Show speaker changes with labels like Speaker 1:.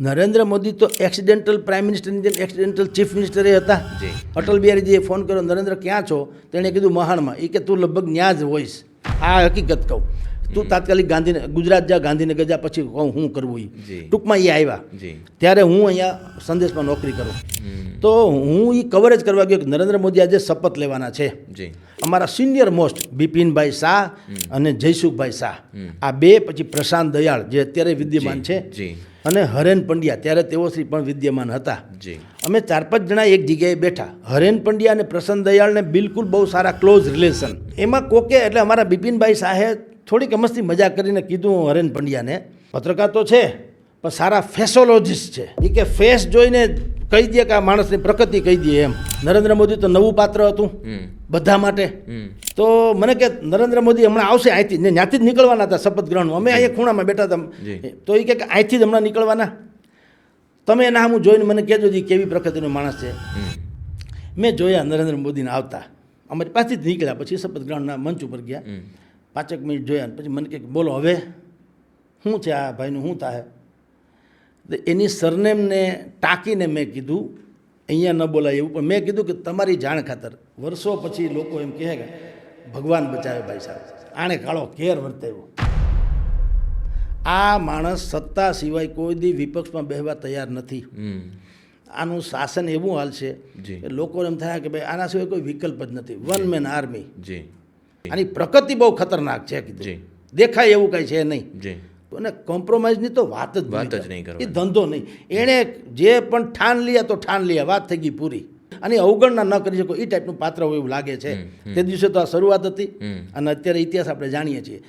Speaker 1: નરેન્દ્ર મોદી તો accidental prime મિનિસ્ટરની જેમ accidental chief minister એ હતા.
Speaker 2: જી.
Speaker 1: અટલ બિહારીજીએ ફોન કર્યો નરેન્દ્ર ક્યાં છો? તેણે કીધું મહાણમાં. એ કે તું લગભગ ન્યા જ હોઈશ. આ હકીકત કહું. તું તાત્કાલિક ગાંધીનગર ગુજરાત જા ગાંધીનગર જા પછી હું કરવું એ ટૂંકમાં એ આવ્યા ત્યારે હું અહીંયા સંદેશમાં નોકરી કરું. તો હું એ કવરેજ કરવા ગયો કે નરેન્દ્ર મોદી આજે શપથ લેવાના છે. અમારા સિનિયર મોસ્ટ બિપિનભાઈ શાહ અને જયસુખભાઈ શાહ. આ બે પછી પ્રશાંત દયાળ જે અત્યારે વિદ્યમાન છે. અને હરેન પંડ્યા ત્યારે તેઓ શ્રી પણ વિદ્યમાન હતા. અમે ચાર પાંચ જણા એક જગ્યાએ બેઠા. હરેન પંડ્યા અને પ્રસન્ન દયાળને બિલકુલ બહુ સારા ક્લોઝ રિલેશન એમાં કોકે એટલે અમારા બિપિનભાઈ શાહે થોડીક મસ્તી મજા કરીને કીધું હરેન પંડ્યાને. પત્રકાર તો છે પણ સારા ફેસોલોજીસ્ટ છે. એ કે ફેસ જોઈને કહી દે કે આ માણસની પ્રકૃતિ કહી દે એમ. નરેન્દ્ર મોદી તો નવું પાત્ર હતું બધા માટે. તો મને કે નરેન્દ્ર મોદી હમણાં આવશે અહીંથી ને ત્યાંથી જ નીકળવાના હતા શપથ ગ્રહણમાં અમે અહીંયા ખૂણામાં બેઠા હતા. તો એ કે અહીંથી જ હમણાં નીકળવાના. તમે એના હું જોઈને મને કહેજો કે કેવી પ્રકૃતિનો માણસ છે. મેં જોયા નરેન્દ્ર મોદીને આવતા. અમારી પાસેથી જ નીકળ્યા પછી શપથ ગ્રહણના મંચ ઉપર ગયા. પાંચેક મિનિટ જોયા પછી મને કે બોલો હવે શું છે આ ભાઈનું શું થાય? તો એની સરનેમને ટાંકીને મેં કીધું અહીંયા ન બોલાય એવું. પણ મેં કીધું કે તમારી જાણ ખાતર વર્ષો પછી લોકો એમ કહે કે ભગવાન બચાવે ભાઈ સાહેબ. આણે કાળો કેર વર્તાવ્યો. આ માણસ સત્તા સિવાય કોઈ દી વિપક્ષમાં બેહવા તૈયાર નથી. આનું શાસન એવું હાલ છે. કે લોકો એમ થાય કે ભાઈ આના સિવાય કોઈ વિકલ્પ જ નથી. One man army.
Speaker 2: જી.
Speaker 1: આની પ્રકૃતિ બહુ ખતરનાક છે કીધું. દેખાય એવું કઈ છે નહીં. અને કોમ્પ્રોમાઇઝની તો વાત જ
Speaker 2: વાત જ નહીં કરો
Speaker 1: એ ધંધો નહીં. એણે જે પણ ઠાન લીયા તો ઠાન લીયા વાત થઈ ગઈ પૂરી. અને અવગણના ન કરી શકો એ ટાઈપનું પાત્ર હોય એવું લાગે છે. તે દિવસે તો આ શરૂઆત હતી અને અત્યારે ઇતિહાસ આપણે જાણીએ છીએ.